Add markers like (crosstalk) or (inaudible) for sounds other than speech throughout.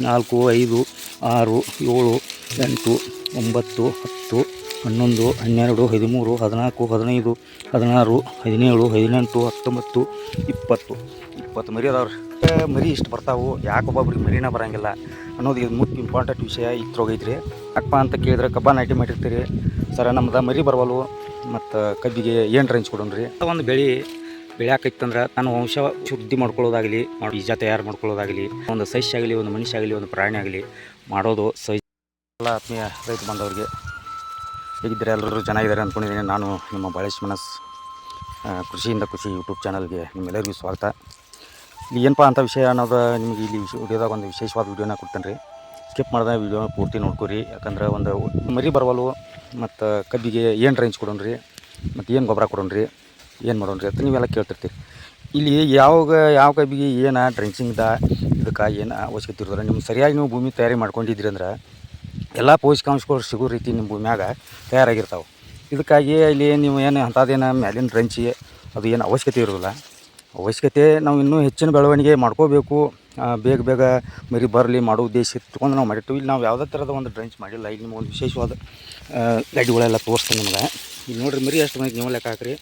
ನಾಲ್ಕು, ಐದು, ಆರು, ಏಳು, ಎಂಟು, ಒಂಬತ್ತು, ಹತ್ತು, ಹನ್ನೊಂದು, ಹನ್ನೆರಡು, ಹದಿಮೂರು, ಹದಿನಾಲ್ಕು, ಹದಿನೈದು, ಹದಿನಾರು, ಹದಿನೇಳು, ಹದಿನೆಂಟು, ಹತ್ತೊಂಬತ್ತು, ಇಪ್ಪತ್ತು. ಇಪ್ಪತ್ತು ಮರಿ ಅದಾವ್ರಿ. ಮರಿ ಇಷ್ಟು ಬರ್ತಾವೆ. ಯಾಕೊಬ್ಬೊಬ್ರಿಗೆ ಮರಿನ ಬರಂಗಿಲ್ಲ ಅನ್ನೋದು ಇದು ಮುಖ್ಯ ಇಂಪಾರ್ಟೆಂಟ್ ವಿಷಯ ಇತ್ರೋಗೈತ್ರಿ ಅಪ್ಪ ಅಂತ ಕೇಳಿದ್ರೆ ಕಬ್ಬ ನಾಟಿ ಮಾಡಿರ್ತೀರಿ. ಸರ, ನಮ್ದು ಮರಿ ಬರವಲ್ವು. ಮತ್ತು ಕಬ್ಬಿಗೆ ಏನು ರೇಂಜ್ ಕೊಡೋಣ್ರಿ? ಒಂದು ಬೆಳೆ ಬೆಳೆಯಾಕೈತಂದ್ರೆ ನಾನು ವಂಶ ಶುದ್ಧಿ ಮಾಡ್ಕೊಳ್ಳೋದಾಗಲಿ ಬೀಜ ತಯಾರು ಮಾಡ್ಕೊಳ್ಳೋದಾಗಲಿ, ಒಂದು ಸಸ್ಯ ಆಗಲಿ, ಒಂದು ಮನುಷ್ಯ ಆಗಲಿ, ಒಂದು ಪ್ರಾಣಿ ಆಗಲಿ ಮಾಡೋದು ಸೈ ಎಲ್ಲ ಆತ್ಮೀಯ ರೈತ ಬಂದವರಿಗೆ ಹೇಗಿದ್ದರೆ ಎಲ್ಲರೂ ಚೆನ್ನಾಗಿದ್ದಾರೆ ಅಂದ್ಕೊಂಡಿದ್ದೀನಿ. ನಾನು ನಿಮ್ಮ ಬಾಳೇಶ್ ಮನಸ್ ಕೃಷಿಯಿಂದ ಕೃಷಿ ಯೂಟ್ಯೂಬ್ ಚಾನಲ್ಗೆ ನಿಮ್ಮೆಲ್ಲರಿಗೂ ಸ್ವಾಗತ. ಇಲ್ಲಿ ಏನಪ್ಪ ಅಂತ ವಿಷಯ ಅನ್ನೋದು ನಿಮಗೆ ಇಲ್ಲಿ ವಿಡಿಯೋದಾಗ ಒಂದು ವಿಶೇಷವಾದ ವಿಡಿಯೋನ ಕೊಡ್ತೇನೆ ರೀ ಸ್ಕಿಪ್ ಮಾಡಿದ ವಿಡಿಯೋ ಪೂರ್ತಿ ನೋಡ್ಕೊರಿ. ಯಾಕಂದ್ರೆ ಒಂದು ಮರಿ ಬರವಲು ಮತ್ತು ಕಬ್ಬಿಗೆ ಏನು ರೇಂಜ್ ಕೊಡೋಣ್ರಿ, ಮತ್ತು ಏನು ಗೊಬ್ಬರ ಕೊಡೋಣ್ರಿ ಏನು ಮಾಡೋಣ್ರಿ ಅಂತ ನೀವೆಲ್ಲ ಕೇಳ್ತಿರ್ತೀರಿ. ಇಲ್ಲಿ ಯಾವಾಗ, ಯಾವ ಕಬ್ಬಿಗೆ ಏನು ಡ್ರೆಂಚಿಂಗ್ದ ಇದಕ್ಕೆ ಏನು ಅವಶ್ಯಕತೆ ಇರೋದ್ರೆ ನಿಮ್ಗೆ ಸರಿಯಾಗಿ ನೀವು ಭೂಮಿ ತಯಾರಿ ಮಾಡ್ಕೊಂಡಿದ್ದೀರಿ ಅಂದ್ರೆ ಎಲ್ಲ ಪೋಷಕಾಂಶಗಳು ಸಿಗೋ ರೀತಿ ನಿಮ್ಮ ಭೂಮ್ಯಾಗ ತಯಾರಾಗಿರ್ತಾವೆ. ಇದಕ್ಕಾಗಿ ಇಲ್ಲಿ ನೀವು ಏನು ಅಂಥದ್ದೇನು ಮ್ಯಾಲಿನ ಡ್ರೆಂಚಿ ಅದು ಏನು ಅವಶ್ಯಕತೆ ಇರೋದಿಲ್ಲ. ಅವಶ್ಯಕತೆ ನಾವು ಇನ್ನೂ ಹೆಚ್ಚಿನ ಬೆಳವಣಿಗೆ ಮಾಡ್ಕೋಬೇಕು. ಬೇಗ ಬೇಗ ಮರಿ ಬರಲಿ ಮಾಡೋ ಉದ್ದೇಶ ಇಟ್ಕೊಂಡು ನಾವು ಮಾಡಿರ್ತೀವಿ. ಇಲ್ಲಿ ನಾವು ಯಾವುದೇ ಥರದ ಒಂದು ಡ್ರೆಂಚ್ ಮಾಡಿಲ್ಲ. ಇಲ್ಲಿ ನಿಮ್ಗೆ ಒಂದು ವಿಶೇಷವಾದ ಗಡಿಗಳೆಲ್ಲ ತೋರಿಸ್ತೀನಿ ನಿಮಗೆ. ನಿಮ್ಗೆ ಇಲ್ಲಿ ನೋಡಿರಿ ಮರಿ ಎಷ್ಟು ಮನೆಗೆ ನೀವು ಲೆಕ್ಕ ಹಾಕ್ರಿ.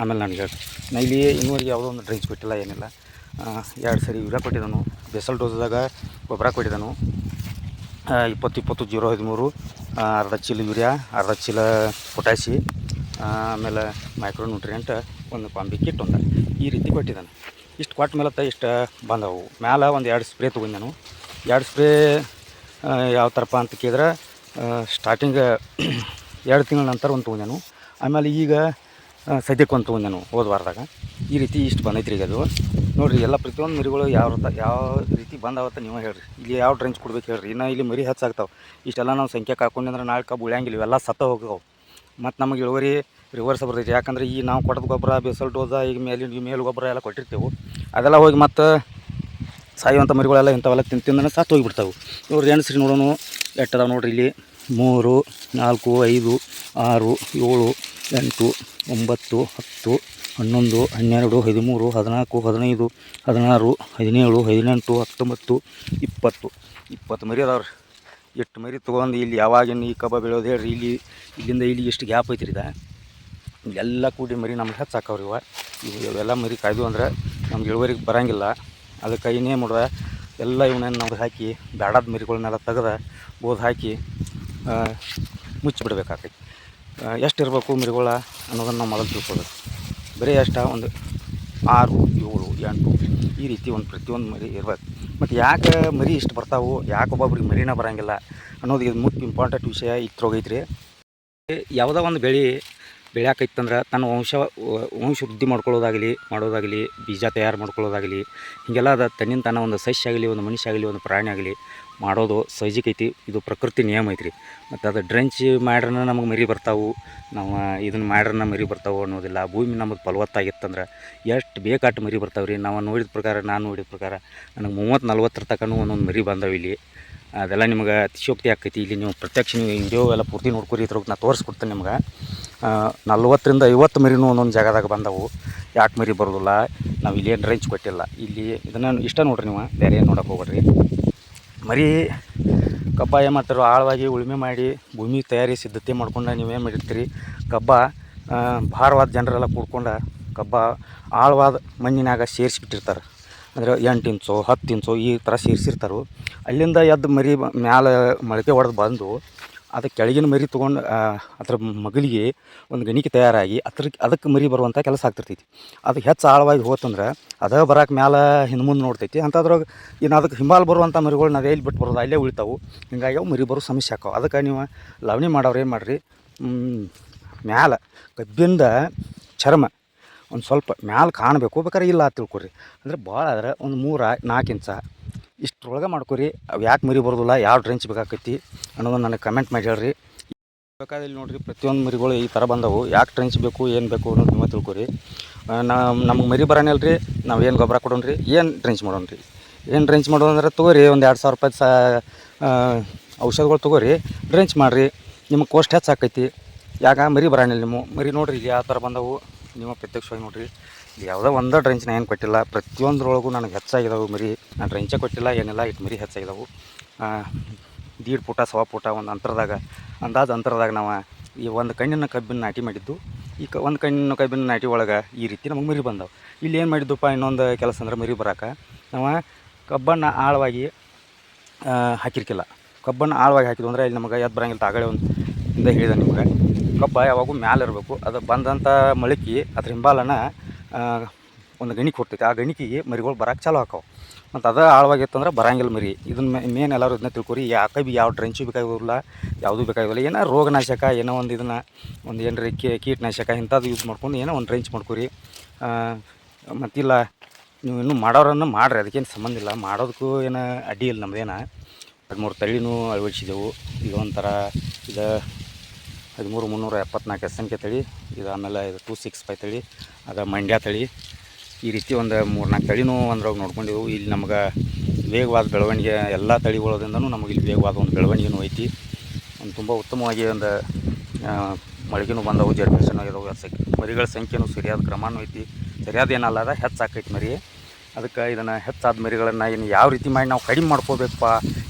ಆಮೇಲೆ ನನಗೆ ಹೇಳ್ತೀನಿ. ನಾ ಇಲ್ಲಿ ಇನ್ನೂವರೆಗೆ ಯಾವುದೋ ಒಂದು ಡ್ರಿಂಕ್ಸ್ ಬಿಟ್ಟಿಲ್ಲ, ಏನಿಲ್ಲ. ಎರಡು ಸರಿ ಯೂರಿಯಾ ಕೊಟ್ಟಿದ್ದಾನು. ಬೆಸಲ್ ಡೋಸ್ದಾಗ ಗೊಬ್ಬರ ಕೊಟ್ಟಿದ್ದಾನು. ಇಪ್ಪತ್ತು ಇಪ್ಪತ್ತು, ಜೀರೋ ಹದಿಮೂರು ಅರ್ಧ ಚೀಲ ಯೂರಿಯಾ, ಅರ್ಧ ಚೀಲ ಪೊಟ್ಯಾಸಿ ಆಮೇಲೆ ಮೈಕ್ರೋ ನ್ಯೂಟ್ರಿಯೆಂಟ್ ಒಂದು ಕಾಂಬಿ ಕಿಟ್ ಒಂದು. ಈ ರೀತಿ ಕೊಟ್ಟಿದ್ದಾನೆ. ಇಷ್ಟು ಕೊಟ್ಟ ಮೇಲೆ ಇಷ್ಟು ಬಂದವು. ಮ್ಯಾಲೆ ಒಂದು ಎರಡು ಸ್ಪ್ರೇ ತೊಗೊಂಡು ಎರಡು ಸ್ಪ್ರೇ ಯಾವ ಥರಪ್ಪ ಅಂತ ಕೇಳಿದ್ರೆ ಸ್ಟಾರ್ಟಿಂಗ್ (clears throat) ಎರಡು ತಿಂಗಳ ನಂತರ ಒಂದು ತೊಗೊಂಡೆನು. ಆಮೇಲೆ ಈಗ ಆ, ಸದ್ಯಕ್ಕೆ ಒಂದು ನಾವು ಹೋದ ವಾರದಾಗ. ಈ ರೀತಿ ಇಷ್ಟು ಬಂದೈತ್ರಿ ಈಗ ಅದು. ನೋಡಿರಿ ಎಲ್ಲ ಪ್ರತಿಯೊಂದು ಮರಿಗಳು ಯಾವ ಯಾವ ರೀತಿ ಬಂದಾವತ್ತ ನೀವು ಹೇಳ್ರಿ. ಇಲ್ಲಿ ಯಾವ ಡ್ರೆಂಚ್ ಕೊಡ್ಬೇಕು ಹೇಳ್ರಿ. ಇನ್ನು ಇಲ್ಲಿ ಮರಿ ಹೆಚ್ಚಾಗ್ತಾವೆ ಇಷ್ಟೆಲ್ಲ ನಾವು ಸಂಖ್ಯೆ ನಾಳೆ ಕಬ್ಬು ಉಳಿಯಂಗಿಲ್ಲ ಇವೆಲ್ಲ ಸತ್ತ ಹೋಗ್ತಾವೆ. ಮತ್ತು ನಮಗೆ ಇಳುವರಿ ರಿವರ್ಸ್ ಬರ್ತೈತಿ ಯಾಕಂದ್ರೆ ಈ ನಾವು ಕೊಟ್ಟದ ಗೊಬ್ಬರ ಬೇಸಲ್ ಡೋಸ ಈಗ ಮೇಲಿನ ಮೇಲು ಗೊಬ್ಬರ ಎಲ್ಲ ಕೊಟ್ಟಿರ್ತೇವೆ. ಅದೆಲ್ಲ ಹೋಗಿ ಮತ್ತು ಸಾಯುವಂಥ ಮರಿಗಳೆಲ್ಲ ಇಂಥವೆಲ್ಲ ತಿಂದು ತಿಂದ ಸತ್ತು ಹೋಗಿಬಿಡ್ತಾವೆ. ಇವ್ರು ಎಣಸ್ರಿ ನೋಡೋಣ ಎಟ್ಟದಾವೆ ನೋಡ್ರಿ ಇಲ್ಲಿ. ಮೂರು ನಾಲ್ಕು ಐದು ಆರು ಏಳು ಎಂಟು ಒಂಬತ್ತು, ಹತ್ತು, ಹನ್ನೊಂದು, ಹನ್ನೆರಡು, ಹದಿಮೂರು, ಹದಿನಾಲ್ಕು, ಹದಿನೈದು, ಹದಿನಾರು, ಹದಿನೇಳು, ಹದಿನೆಂಟು, ಹತ್ತೊಂಬತ್ತು, ಇಪ್ಪತ್ತು. ಇಪ್ಪತ್ತು ಮರಿ ಅದಾವ್ರಿ. ಎಷ್ಟು ಮರಿ ತೊಗೊಂಡು ಇಲ್ಲಿ ಯಾವಾಗಿನ ಈ ಕಬ್ಬ ಬೆಳೆಯೋದು ಹೇಳ್ರಿ, ಇಲ್ಲಿ, ಇಲ್ಲಿಂದ ಇಲ್ಲಿ ಎಷ್ಟು ಗ್ಯಾಪ್ ಐತ್ರಿ ಇದು ಇಲ್ಲೆಲ್ಲ ಕೂಡಿ ಮರಿ ನಮ್ಗೆ ಹೆಚ್ಚಾಕವ್ರಿ ಇವ. ಇವು ಇವೆಲ್ಲ ಮರಿ ಕಾಯ್ದು ಅಂದ್ರೆ ನಮ್ಗೆ ಇಳುವರಿಗೆ ಬರಂಗಿಲ್ಲ. ಅದಕ್ಕೆ ಕೈನೇ ಮಾಡುವ ಎಲ್ಲ ಇವನ್ನ ನಾವು ಹಾಕಿ ಬ್ಯಾಡದ ಮರಿಗಳನ್ನೆಲ್ಲ ತೆಗೆದ ಓದು ಹಾಕಿ ಮುಚ್ಚಿಬಿಡ್ಬೇಕಾಗ್ತೈತಿ ಎಷ್ಟು ಇರಬೇಕು ಮರಿಗಳ ಅನ್ನೋದನ್ನು ನಾವು ಮೊದಲು ತಿಳ್ಕೊಬೇಕು. ಬರೀ ಎಷ್ಟು ಒಂದು ಆರು, ಏಳು, ಎಂಟು, ಈ ರೀತಿ ಒಂದು ಪ್ರತಿಯೊಂದು ಮರಿ ಇರಬೇಕು. ಮತ್ತು ಯಾಕೆ ಮರಿ ಇಷ್ಟು ಬರ್ತಾವೆ, ಯಾಕೆ ಒಬ್ಬೊಬ್ರಿಗೆ ಮರಿನೇ ಬರಂಗಿಲ್ಲ ಅನ್ನೋದು ಇದು ಮುಖ್ಯ ಇಂಪಾರ್ಟೆಂಟ್ ವಿಷಯ ಇತ್ರೋಗೈತ್ರಿ ಯಾವುದೋ ಒಂದು ಬೆಳೆ ಬೆಳೆಯಾಕೈತಂದ್ರೆ ತನ್ನ ವಂಶ ವಂಶ ವೃದ್ಧಿ ಮಾಡ್ಕೊಳ್ಳೋದಾಗಲಿ, ಮಾಡೋದಾಗಲಿ, ಬೀಜ ತಯಾರು ಮಾಡ್ಕೊಳ್ಳೋದಾಗಲಿ, ಹೀಗೆಲ್ಲ ಅದು ತನ್ನಿಂದ ತನ್ನ ಒಂದು ಸಸ್ಯ ಆಗಲಿ ಒಂದು ಮನುಷ್ಯ ಆಗಲಿ ಒಂದು ಪ್ರಾಣಿ ಆಗಲಿ ಮಾಡೋದು ಸೈಜಿಗೆ ಐತಿ. ಇದು ಪ್ರಕೃತಿ ನಿಯಮ ಐತ್ರಿ. ಮತ್ತು ಅದು ಡ್ರೆಂಚ್ ಮಾಡ್ರನ ನಮಗೆ ಮರಿ ಬರ್ತಾವು. ನಾವು ಇದನ್ನು ಮಾಡ್ರನ ಮರಿ ಬರ್ತಾವೆ ಅನ್ನೋದಿಲ್ಲ. ಭೂಮಿ ನಮಗೆ ಫಲವತ್ತಾಗಿತ್ತಂದ್ರೆ ಎಷ್ಟು ಬೇಕಾಟ್ಟು ಮರಿ ಬರ್ತಾವೆ ರೀ ನಾವು ನೋಡಿದ ಪ್ರಕಾರ, ನಾನು ನೋಡಿದ ಪ್ರಕಾರ ನನಗೆ ಮೂವತ್ತು ನಲ್ವತ್ತರ ತನಕ ಒಂದೊಂದು ಮರಿ ಬಂದವೆ ಇಲ್ಲಿ. ಅದೆಲ್ಲ ನಿಮ್ಗೆ ಅತಿಶೋಕ್ತಿ ಆಕೈತಿ ಇಲ್ಲಿ ನೀವು ಪ್ರತ್ಯಕ್ಷ ನೀವು ವಿಡಿಯೋ ಎಲ್ಲ ಪೂರ್ತಿ ನೋಡ್ಕೊರಿ. ಇದ್ರಾಗ ನಾ ತೋರಿಸ್ಕೊಡ್ತೇನೆ ನಿಮ್ಗೆ. ನಲ್ವತ್ತರಿಂದ ಐವತ್ತು ಮರಿನೂ ಒಂದೊಂದು ಜಾಗದಾಗ ಬಂದವು. ಯಾಕೆ ಮರಿ ಬರೋದಿಲ್ಲ? ನಾವು ಇಲ್ಲೇನು ರೇಂಜ್ ಕೊಟ್ಟಿಲ್ಲ. ಇಲ್ಲಿ ಇದನ್ನು ಇಷ್ಟ ನೋಡ್ರಿ ನೀವು. ಬೇರೆ ಏನು ನೋಡೋಕೆ ಹೋಗ್ಬೇಡ್ರಿ. ಮರಿ ಕಬ್ಬ ಏನು ಮಾಡ್ತಾರೆ ಆಳವಾಗಿ ಉಳುಮೆ ಮಾಡಿ ಭೂಮಿ ತಯಾರಿ ಸಿದ್ಧತೆ ಮಾಡ್ಕೊಂಡು ನೀವೇನು ಮಾಡಿರ್ತೀರಿ. ಕಬ್ಬ ಭಾರವಾದ ಜನರೆಲ್ಲ ಕೂಡ್ಕೊಂಡು ಕಬ್ಬ ಆಳವಾದ ಮಣ್ಣಿನಾಗ ಸೇರಿಸ್ಬಿಟ್ಟಿರ್ತಾರೆ. ಅಂದರೆ ಎಂಟು ಇಂಚು, ಹತ್ತು ಇಂಚು ಈ ಥರ ಸೇರಿಸಿರ್ತಾರೆ. ಅಲ್ಲಿಂದ ಎದ್ದು ಮರಿ ಮ್ಯಾಲೆ ಮೊಳಕೆ ಹೊಡೆದು ಬಂದು ಅದು ಕೆಳಗಿನ ಮರಿ ತೊಗೊಂಡು ಅದ್ರ ಮಗಲಿಗೆ ಒಂದು ಗಣಿಕೆ ತಯಾರಾಗಿ ಅದ್ರ ಅದಕ್ಕೆ ಮರಿ ಬರುವಂಥ ಕೆಲಸ ಆಗ್ತಿರ್ತೈತಿ. ಅದು ಹೆಚ್ಚು ಆಳವಾಗಿ ಹೋತಂದ್ರೆ ಅದ ಬರಕ್ಕೆ ಮ್ಯಾಲೆ ಹಿಂದೆ ಮುಂದೆ ನೋಡ್ತೈತಿ. ಅಂಥದ್ರಾಗ ಇನ್ನು ಅದಕ್ಕೆ ಹಿಂಬಾಲ್ ಬರುವಂಥ ಮರಿಗಳು ನಾವು ಎಲ್ಲಿ ಬಿಟ್ಟು ಬರೋದು, ಅಲ್ಲೇ ಉಳಿತಾವು. ಹಿಂಗಾಗಿ ಅವು ಮರಿ ಬರೋ ಸಮಸ್ಯೆ ಆಕಾವು ಅದಕ್ಕೆ ನೀವು ಲವಣಿ ಮಾಡೋರು ಏನು ಮಾಡಿರಿ? ಮ್ಯಾಲೆ ಕಬ್ಬಿಂದ ಚರ್ಮ ಒಂದು ಸ್ವಲ್ಪ ಮ್ಯಾಲೆ ಕಾಣಬೇಕು. ಬೇಕಾದ್ರೆ ಇಲ್ಲ ಅಂತ ತಿಳ್ಕೊರಿ. ಅಂದರೆ ಭಾಳ ಆದರೆ ಒಂದು ಮೂರು ನಾಲ್ಕು ಇಂಚ ಇಷ್ಟರೊಳಗೆ ಮಾಡ್ಕೊರಿ. ಅವು ಯಾಕೆ ಮರಿ ಬರೋದಿಲ್ಲ, ಯಾವ ಡ್ರೆಂಚ್ ಬೇಕಾಕೈತಿ ಅನ್ನೋದು ನನಗೆ ಕಮೆಂಟ್ ಮಾಡಿ ಹೇಳ್ರಿ. ಬೇಕಾದಲ್ಲಿ ನೋಡಿರಿ ಪ್ರತಿಯೊಂದು ಮರಿಗಳು ಈ ಥರ ಬಂದವು. ಯಾಕೆ ಟ್ರೆಂಚ್ ಬೇಕು, ಏನು ಬೇಕು ಅನ್ನೋದು ನೀವು ತಿಳ್ಕೊರಿ. ನಮ್ಮ ನಮ್ಗೆ ಮರಿ ಬರೋನಿಲ್ಲ ರೀ ನಾವು ಏನು ಗೊಬ್ಬರ ಕೊಡೋಣ್ರಿ, ಏನು ಡ್ರೆಂಚ್ ಮಾಡೋಣ್ರಿ. ಏನು ಡ್ರೆಂಚ್ ಮಾಡೋದಂದ್ರೆ ತೊಗೋರಿ, ಒಂದು ಎರಡು ಸಾವಿರ ರೂಪಾಯಿ ಸಾ ಔಷಧಗಳು ತೊಗೋರಿ ಡ್ರೆಂಚ್ ಮಾಡಿರಿ. ನಿಮಗೆ ಕೋಸ್ಟ್ ಹೆಚ್ಚು ಆಕೈತಿ ಯಾಕ ಮರಿ ಬರೋನಿಲ್ಲ ನಿಮ್ಮ ಮರಿ ನೋಡಿರಿ ಇಲ್ಲಿ ಯಾವ ಥರ ಬಂದವು ನಿಮ್ಮ ಪ್ರತ್ಯಕ್ಷವಾಗಿ ನೋಡ್ರಿ. ಯಾವುದೋ ಒಂದೇ ಡ್ರೆಂಚ್ ನಾನು ಏನು ಕೊಟ್ಟಿಲ್ಲ. ಪ್ರತಿಯೊಂದ್ರೊಳಗೂ ನನಗೆ ಹೆಚ್ಚಾಗಿದ್ದಾವೆ ಮರಿ. ನಾನು ಡ್ರೆಂಚೇ ಕೊಟ್ಟಿಲ್ಲ, ಏನಿಲ್ಲ ಇಟ್ಟು ಮರಿ ಹೆಚ್ಚಾಗಿದ್ದಾವೆ ದೀಡ್ ಪುಟ, ಸವಾ ಪುಟ ಒಂದು ಅಂತರದಾಗ, ಅಂದಾಜು ಅಂತರದಾಗ ನಾವು ಈ ಒಂದು ಕಣ್ಣಿನ ಕಬ್ಬಿನ ನಾಟಿ ಮಾಡಿದ್ದು. ಈ ಕ, ಒಂದು ಕಣ್ಣಿನ ಕಬ್ಬಿನ ನಾಟಿ ಒಳಗೆ ಈ ರೀತಿ ನಮಗೆ ಮರಿ ಬಂದವು. ಇಲ್ಲಿ ಏನು ಮಾಡಿದ್ದಪ್ಪ, ಇನ್ನೊಂದು ಕೆಲಸ ಅಂದ್ರೆ ಮರಿ ಬರೋಕೆ. ನಾವು ಕಬ್ಬನ್ನು ಆಳವಾಗಿ ಹಾಕಿರ್ಕಿಲ್ಲ. ಕಬ್ಬನ್ನು ಆಳವಾಗಿ ಹಾಕಿದ್ವು ಅಂದ್ರೆ ಇಲ್ಲಿ ನಮಗೆ ಎದ್ದು ಬರಂಗಿಲ್ಲ. ತಾಗಳೆ ಒಂದು ಇಂದ ಹೇಳಿದೆ ನಿಮ್ಗೆ. ಕಬ್ಬ ಯಾವಾಗೂ ಮ್ಯಾಲೆ ಇರಬೇಕು. ಅದು ಬಂದಂಥ ಮಳಕಿ, ಅದ್ರ ಹಿಂಬಾಲನ ಒಂದು ಗಣಿಕೆ ಕೊಡ್ತೈತೆ ಆ ಗಣಿಕೆಗೆ ಮರಿಗಳು ಬರಕ್ಕೆ ಚಾಲು ಹಾಕವು. ಮತ್ತು ಅದು ಆಳವಾಗಿತ್ತಂದ್ರೆ ಬರಂಗಿಲ್ಲ ಮರಿ. ಇದನ್ನ ಮೇನ್ ಎಲ್ಲರೂ ಇದನ್ನ ತಿಳ್ಕೊರಿ. ಯಾಕೆ ಬಿ ಯಾವ ಡ್ರೆಂಚು ಬೇಕಾಗಿಲ್ಲ ಯಾವುದೂ ಬೇಕಾಗಿಲ್ಲ ಏನೋ ರೋಗನಾಶಕ, ಏನೋ ಒಂದು ಇದನ್ನು, ಒಂದು ಏನರ ಕೀಟನಾಶಕ ಇಂಥದ್ದು ಯೂಸ್ ಮಾಡ್ಕೊಂಡು ಏನೋ ಒಂದು ಡ್ರೆಂಚ್ ಮಾಡ್ಕೊರಿ. ಮತ್ತಿಲ್ಲ ನೀವು ಇನ್ನೂ ಮಾಡೋರನ್ನು ಮಾಡ್ರಿ. ಅದಕ್ಕೇನು ಸಂಬಂಧ ಇಲ್ಲ. ಮಾಡೋದಕ್ಕೂ ಏನು ಅಡ್ಡಿ ಇಲ್ಲ ನಮ್ದೇನ. ಮೂರು ತಳಿನೂ ಅಳವಡಿಸಿದೆವು. ಈಗ ಒಂಥರ ಇದು ಹದಿಮೂರು ಮುನ್ನೂರ ಎಪ್ಪತ್ನಾಲ್ಕು ಎಸ್ ಸಂಖ್ಯೆ ತಳಿ, ಇದು ಆಮೇಲೆ ಇದು ಟೂ ಸಿಕ್ಸ್ ಫೈವ್ ತಳಿ, ಅದು ಮಂಡ್ಯ ತಳಿ. ಈ ರೀತಿ ಒಂದು ಮೂರು ನಾಲ್ಕು ತಳಿನೂ ಒಂದ್ರಾಗ ನೋಡ್ಕೊಂಡಿವು ಇಲ್ಲಿ ನಮ್ಗೆ ವೇಗವಾದ ಬೆಳವಣಿಗೆ, ಎಲ್ಲ ತಳಿಗಳದಿಂದನೂ ನಮಗೆ ಇಲ್ಲಿ ವೇಗವಾದ ಒಂದು ಬೆಳವಣಿಗೆನೂ ಐತಿ. ಒಂದು ತುಂಬ ಉತ್ತಮವಾಗಿ ಒಂದು ಮಳಿಗೆನೂ ಬಂದವು ಜರ್ಮೇಷನ್ ಆಗಿದವು. ಮರಿಗಳ ಸಂಖ್ಯೆನೂ ಸರಿಯಾದ ಕ್ರಮನೂ ಐತಿ. ಸರಿಯಾದ ಏನಲ್ಲ, ಅದ ಹೆಚ್ಚಾಕೈತಿ ಮರಿ. ಅದಕ್ಕೆ ಇದನ್ನು ಹೆಚ್ಚಾದ ಮರಿಗಳನ್ನು ಇನ್ನು ಯಾವ ರೀತಿ ಮಾಡಿ ನಾವು ಕಡಿಮೆ ಮಾಡ್ಕೋಬೇಕಪ್ಪ,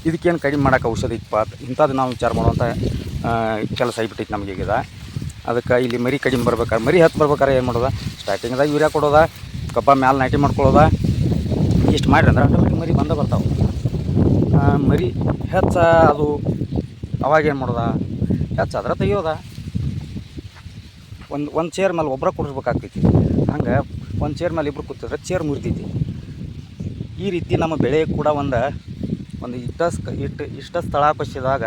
ಇದಕ್ಕೇನು ಕಡಿಮೆ ಮಾಡೋಕೆ ಔಷಧಿ ಇತ್ತಪ್ಪ ಇಂಥದ್ದು ನಾವು ವಿಚಾರ ಮಾಡುವಂಥ ಕೆಲಸ ಆಗಿಬಿಟ್ಟೈತಿ ನಮಗೆ ಈಗಿದ ಅದಕ್ಕೆ ಇಲ್ಲಿ ಮರಿ ಕಡಿಮೆ ಬರ್ಬೇಕಾದ್ರೆ ಮರಿ ಹತ್ತು ಬರ್ಬೇಕಾದ್ರೆ ಏನು ಮಾಡೋದ? ಸ್ಟಾರ್ಟಿಂಗ್ದಾಗ ಯೂರಿಯಾ ಕೊಡೋದ, ಕಬ್ಬ ಮ್ಯಾಲೆ ನಾಟಿ ಮಾಡ್ಕೊಳ್ಳೋದ. ಇಷ್ಟು ಮಾಡಿರಿ ಅಂದ್ರೆ ಆಟೋಮೆಟಿಕ್ ಮರಿ ಬಂದೇ ಬರ್ತಾವೆ. ಮರಿ ಹೆಚ್ಚ ಅದು ಅವಾಗ ಏನು ಮಾಡೋದ? ಹೆಚ್ಚಾದ್ರೆ ತೆಗಿಯೋದ. ಒಂದು ಒಂದು ಚೇರ್ ಮೇಲೆ ಒಬ್ಬರ ಕುಡಿಸ್ಬೇಕಾಗ್ತೈತಿ. ಹಂಗೆ ಒಂದು ಚೇರ್ ಮೇಲೆ ಇಬ್ಬರು ಕೂತಿದ್ರೆ ಚೇರ್ ಮುರಿತೈತಿ. ಈ ರೀತಿ ನಮ್ಮ ಬೆಳೆ ಕೂಡ ಒಂದು ಒಂದು ಇಷ್ಟ ಇಟ್ಟು ಇಷ್ಟ ಸ್ಥಳಾಪಸಿದಾಗ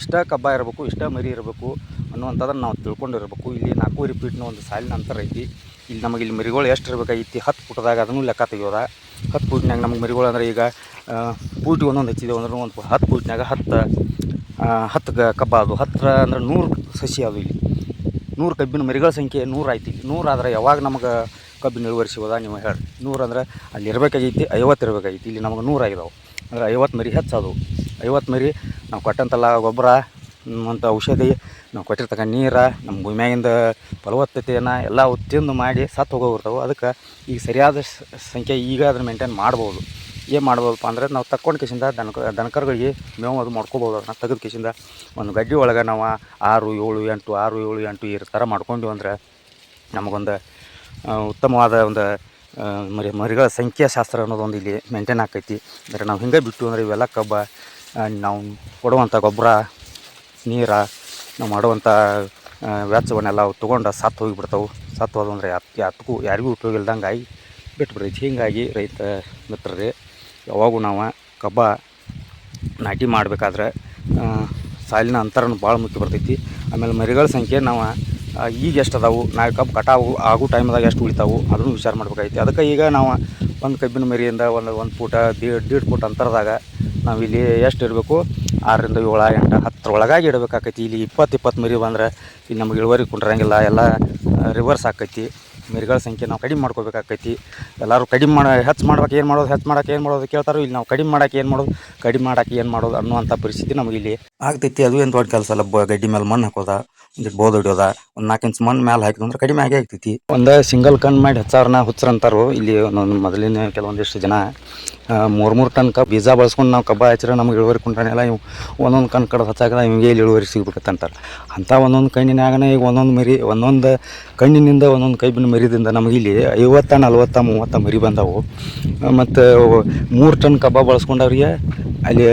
ಇಷ್ಟ ಕಬ್ಬ ಇರಬೇಕು, ಇಷ್ಟ ಮರಿ ಇರಬೇಕು ಅನ್ನುವಂಥದ್ದನ್ನು ನಾವು ತಿಳ್ಕೊಂಡಿರ್ಬೇಕು. ಇಲ್ಲಿ ನಾಲ್ಕೂವರೆ ಫೀಟ್ನ ಒಂದು ಸಾಲಿನ ಅಂತರ ಐತಿ. ಇಲ್ಲಿ ನಮಗೆ ಇಲ್ಲಿ ಮರಿಗಳು ಎಷ್ಟು ಇರಬೇಕಾಗಿತ್ತು? ಹತ್ತು ಪುಟದಾಗ ಅದನ್ನು ಲೆಕ್ಕ ತೆಗಿಯೋದ. ಹತ್ತು ಫೂಟ್ನಾಗ ನಮಗೆ ಮರಿಗಳು ಅಂದ್ರೆ ಈಗ ಪೂಟಿ ಒಂದೊಂದು ಹಚ್ಚಿದೆವು ಅಂದ್ರೆ ಒಂದು ಹತ್ತು ಫೂಟ್ನಾಗ ಹತ್ತು ಹತ್ತು ಕಬ್ಬ ಅದು. ಹತ್ತಿರ ಅಂದ್ರೆ ನೂರು ಸಸಿ ಅದು ಇಲ್ಲಿ. ನೂರು ಕಬ್ಬಿನ ಮರಿಗಳ ಸಂಖ್ಯೆ ನೂರು ಆಯ್ತು ಇಲ್ಲಿ. ನೂರು ಆದರೆ ಯಾವಾಗ ನಮಗೆ ಕಬ್ಬಿನ ಇಳುವರಿಸಿ ಸಿಗೋದ ನೀವು ಹೇಳಿ ನೂರು ಅಂದ್ರೆ ಅಲ್ಲಿ ಇರಬೇಕಾಗೈತಿ, ಐವತ್ತು ಇರಬೇಕಾಗೈತಿ. ಇಲ್ಲಿ ನಮಗೆ ನೂರು ಆಗಿದಾವೆ. ಅಂದ್ರೆ ಐವತ್ತು ಮರಿ ಹೆಚ್ಚದು ಐವತ್ತು ಮರಿ ನಾವು ಕೊಟ್ಟಂತಲ್ಲ ಗೊಬ್ಬರ ಮತ್ತು ಔಷಧಿ, ನಾವು ಕೊಟ್ಟಿರ್ತಕ್ಕ ನೀರು ನಮ್ಮ ಭೂಮಿಯಾಗಿಂದ ಫಲವತ್ತತೆಯನ್ನು ಎಲ್ಲ ತಿಂದು ಮಾಡಿ ಸತ್ತು ಹೋಗೋಗಿರ್ತಾವೆ. ಅದಕ್ಕೆ ಈಗ ಸರಿಯಾದ ಸಂಖ್ಯೆ ಈಗ ಅದನ್ನು ಮೇಂಟೈನ್ ಮಾಡ್ಬೋದು. ಏನು ಮಾಡ್ಬೋದಪ್ಪ ಅಂದ್ರೆ ನಾವು ತಕ್ಕೊಂಡು ಕಿಸಿಂದ ದನಕ, ದನಕರುಗಳಿಗೆ ಮೇವು ಅದು ಮಾಡ್ಕೋಬೋದು. ಅದನ್ನ ತೆಗೆದು ಕಿಸಿಂದ ಒಂದು ಗಡ್ಡಿ ಒಳಗೆ ನಾವು ಆರು, ಏಳು, ಎಂಟು, ಆರು, ಏಳು, ಎಂಟು ಈ ಥರ ಮಾಡ್ಕೊಂಡ್ವಿ ಅಂದ್ರೆ ನಮಗೊಂದು ಉತ್ತಮವಾದ ಒಂದು ಮರಿ ಮರಿಗಳ ಸಂಖ್ಯಾಶಾಸ್ತ್ರ ಅನ್ನೋದೊಂದು ಇಲ್ಲಿ ಮೇಂಟೈನ್ ಆಕೈತಿ. ಅಂದರೆ ನಾವು ಹಿಂಗೆ ಬಿಟ್ಟು ಅಂದ್ರೆ ಇವೆಲ್ಲ ಕಬ್ಬ ನಾವು ಕೊಡುವಂಥ ಗೊಬ್ಬರ, ನೀರ, ನಾವು ಮಾಡುವಂಥ ವೆಚ್ಚವನ್ನೆಲ್ಲ ಅವು ತೊಗೊಂಡು ಸತ್ತು ಹೋಗಿಬಿಡ್ತಾವೆ. ಸತ್ತು ಹೋದಂದ್ರೆ ಅಂದರೆ ಯಾರಿಗೂ ಉಪಯೋಗ ಇಲ್ದಂಗೆ ಆಗಿ ಬಿಟ್ಬಿಡ್ತೈತಿ. ಹೀಗಾಗಿ ರೈತ ಮಿತ್ರರೇ, ಯಾವಾಗೂ ನಾವು ಕಬ್ಬ ನಾಟಿ ಮಾಡಬೇಕಾದ್ರೆ ಸಾಲಿನ ಅಂತರನೂ ಭಾಳ ಮುಖ್ಯ ಬರ್ತೈತಿ. ಆಮೇಲೆ ಮರಿಗಳ ಸಂಖ್ಯೆ ನಾವು ಈಗ ಎಷ್ಟು ಅದಾವು? ನಾಳೆ ಕಬ್ಬು ಕಟಾವು ಆಗೋ ಟೈಮ್ದಾಗ ಎಷ್ಟು ಉಳಿತಾವು? ಅದನ್ನು ವಿಚಾರ ಮಾಡ್ಬೇಕಾಗೈತಿ ಅದಕ್ಕೆ ಈಗ ನಾವು ಒಂದು ಕಬ್ಬಿನ ಮರಿಯಿಂದ ಒಂದು ಒಂದು ಫೂಟ ದೀಡ್ ದೀಡ್ ಫೂಟ್ ಅಂತರದಾಗ ನಾವು ಇಲ್ಲಿ ಎಷ್ಟು ಇರಬೇಕು ಆರರಿಂದ ಏಳು, ಎಂಟು, ಹತ್ತರ ಒಳಗಾಗಿ ಇಡಬೇಕಾಕೈತಿ. ಇಲ್ಲಿ ಇಪ್ಪತ್ತು ಇಪ್ಪತ್ತು ಮರಿ ಬಂದ್ರೆ ಇಲ್ಲಿ ನಮ್ಗೆ ಇಳುವರಿ ಕುಂಡ್ರಂಗಿಲ್ಲ. ಎಲ್ಲ ರಿವರ್ಸ್ ಆಕೈತಿ. ಮರಿಗಳ ಸಂಖ್ಯೆ ನಾವು ಕಡಿಮೆ ಮಾಡ್ಕೋಬೇಕಾಕೈತಿ. ಎಲ್ಲರೂ ಕಡಿಮೆ ಮಾಡಿ, ಹೆಚ್ಚು ಮಾಡ್ಬೇಕು, ಏನು ಮಾಡೋದು, ಹೆಚ್ಚು ಮಾಡೋಕೆ ಏನು ಮಾಡೋದು ಕೇಳ್ತಾರೆ ಇಲ್ಲಿ ನಾವು ಕಡಿಮೆ ಮಾಡೋಕೆ ಏನು ಮಾಡೋದು, ಕಡಿಮೆ ಮಾಡೋಕೆ ಏನು ಮಾಡೋದು ಅನ್ನುವಂಥ ಪರಿಸ್ಥಿತಿ ನಮಗೆ ಇಲ್ಲಿ ಆಗ್ತೈತಿ. ಅದು ಏನು ದೊಡ್ಡ ಕೆಲಸ ಅಲ್ಲ ಗಡ್ಡಿ ಮೇಲೆ ಮಣ್ಣು ಹಾಕೋದ, ಒಂದು ಬೋದ್ ಹೊಡಿಯೋದ, ಒಂದು ನಾಲ್ಕು ಇಂಚ್ ಮಣ್ಣು ಮೇಲೆ ಹಾಕಿದ್ರೆ ಕಡಿಮೆ ಆಗೇ ಆಗ್ತೈತಿ. ಒಂದು ಸಿಂಗಲ್ ಕಣ್ಣು ಮಾಡಿ ಹಚ್ಚಾರನ ಹುಚ್ಚರಂತಾರು, ಇಲ್ಲಿ ಒಂದೊಂದು ಮೊದಲಿನ ಕೆಲವೊಂದಿಷ್ಟು ಜನ ಮೂರು ಮೂರು ಟನ್ ಕಬ್ಬು ಬೀಜ ಬಳಸ್ಕೊಂಡು ನಾವು ಕಬ್ಬ ಹಚ್ಚಿದ್ರೆ ನಮ್ಗೆ ಇಳುವರಿ ಕುಂಡ್ರನೆಲ್ಲ ಇವು ಒಂದೊಂದು ಕಣ್ಣು ಕಡ್ದು ಹಚ್ಚಾಗ ಇವಂಗೆ ಇಲ್ಲಿ ಇಳುವರಿ ಸಿಗ್ಬೇಕಂತಾರೆ ಅಂಥ ಒಂದೊಂದು ಕಣ್ಣಿನಾಗನೇ ಈಗ ಒಂದೊಂದು ಮರಿ, ಒಂದೊಂದು ಕಣ್ಣಿನಿಂದ ಒಂದೊಂದು ಕಬ್ಬಿನ ಮರಿದಿಂದ ನಮಗೆ ಇಲ್ಲಿ ಐವತ್ತ, ನಲ್ವತ್ತ, ಮೂವತ್ತ ಮರಿ ಬಂದವು. ಮತ್ತು ಮೂರು ಟನ್ ಕಬ್ಬ ಬಳಸ್ಕೊಂಡವ್ರಿಗೆ ಅಲ್ಲಿ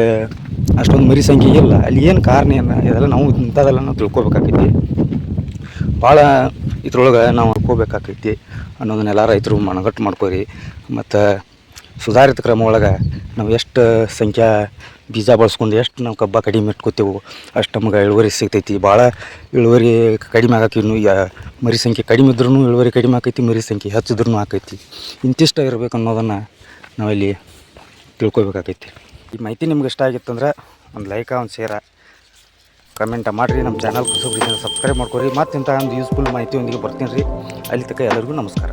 ಅಷ್ಟೊಂದು ಮರಿ ಸಂಖ್ಯೆ ಇಲ್ಲ. ಅಲ್ಲಿ ಏನು ಕಾರಣ ಏನು ಇದೆಲ್ಲ ನಾವು ಇಂಥದ್ದೆಲ್ಲ ನಾವು ತಿಳ್ಕೊಬೇಕಾಕೈತಿ. ಭಾಳ ಇದ್ರೊಳಗೆ ನಾವು ಹಾಕೋಬೇಕಾಕೈತಿ ಅನ್ನೋದನ್ನೆಲ್ಲ ರೈತರು ಮನಗಟ್ಟು ಮಾಡ್ಕೋರಿ. ಮತ್ತು ಸುಧಾರಿತ ಕ್ರಮ ಒಳಗೆ ನಾವು ಎಷ್ಟು ಸಂಖ್ಯಾ ಬೀಜ ಬಳಸ್ಕೊಂಡು ಎಷ್ಟು ನಾವು ಕಬ್ಬ ಕಡಿಮೆ ಇಟ್ಕೋತೇವೆ ಅಷ್ಟು ನಮ್ಗೆ ಇಳುವರಿ ಸಿಗ್ತೈತಿ. ಭಾಳ ಇಳುವರಿ ಕಡಿಮೆ ಆಗಕ್ಕೆ ಇನ್ನು ಯಾ ಮರಿ ಸಂಖ್ಯೆ ಕಡಿಮೆ ಇದ್ರೂ ಇಳುವರಿ ಕಡಿಮೆ ಆಕೈತಿ, ಮರಿ ಸಂಖ್ಯೆ ಹೆಚ್ಚಿದ್ರೂ ಆಕೈತಿ. ಇಂತಿಷ್ಟ ಇರಬೇಕು ಅನ್ನೋದನ್ನು ನಾವಿಲ್ಲಿ ತಿಳ್ಕೊಬೇಕಾಗೈತಿ. ಈ ಮಾಹಿತಿ ನಿಮ್ಗೆ ಇಷ್ಟ ಆಗಿತ್ತಂದ್ರೆ ಒಂದು ಲೈಕ, ಒಂದು ಶೇರ, ಕಮೆಂಟ ಮಾಡಿರಿ. ನಮ್ಮ ಚಾನಲ್ ಸಬ್ಸ್ಕ್ರೈಬ್ ಮಾಡ್ಕೊರಿ. ಮತ್ತು ಇಂಥ ಒಂದು ಯೂಸ್ಫುಲ್ ಮಾಹಿತಿಯೊಂದಿಗೆ ಬರ್ತೀನಿ ರೀ. ಅಲ್ಲಿ ತಕ್ಕ ಎಲ್ಲರಿಗೂ ನಮಸ್ಕಾರ.